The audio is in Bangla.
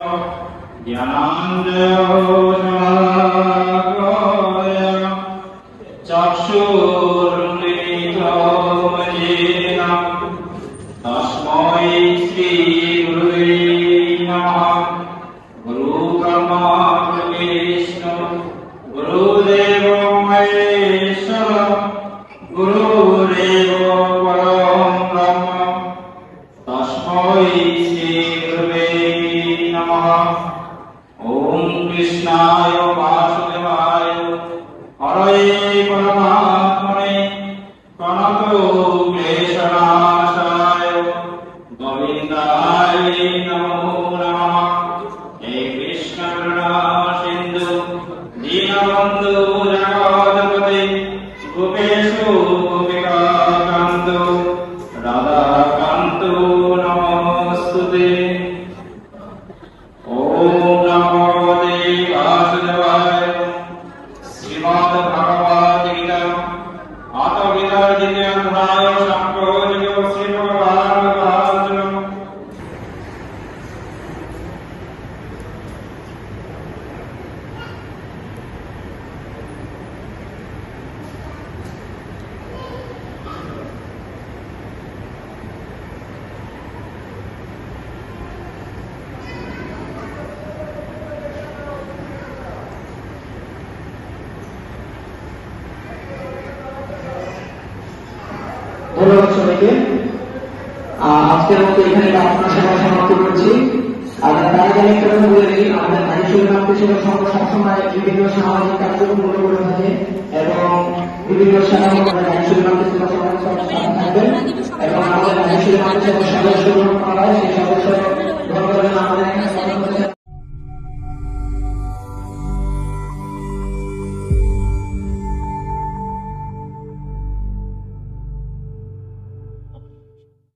ज्ञानोन्मादय चक्षुर्मिलितोपजेन तस्मै श्रीगुरुवे नमः। गुरुकर्मा गुरु ওম কৃষ্ণায় বাসুদেবায় হরে পরমাত্মনে প্রণত ক্লেশনাশায়। গোবিন্দায় নমো নমঃ। হে কৃষ্ণ সিন্ধু দীনবন্ধু ধন্যবাদ সবাইকে আজকের মতো এখানে আপনার সেবা সমাপ্ত করছি। আর তার আগে একটা কথা বলে রাখি আমাদের নারীশ্বরী নামকে সেবা সংঘ সবসময় বিভিন্ন সামাজিক কার্যক্রমগুলো করে থাকে এবং বিভিন্ন আমাদের নারীশ্বরী নামকে সেবা সংঘ থাকবেন। এবং আমাদের নারীশ্বরী নামকে সেবা সদস্য গ্রহণ করা হয়, সেই সদস্য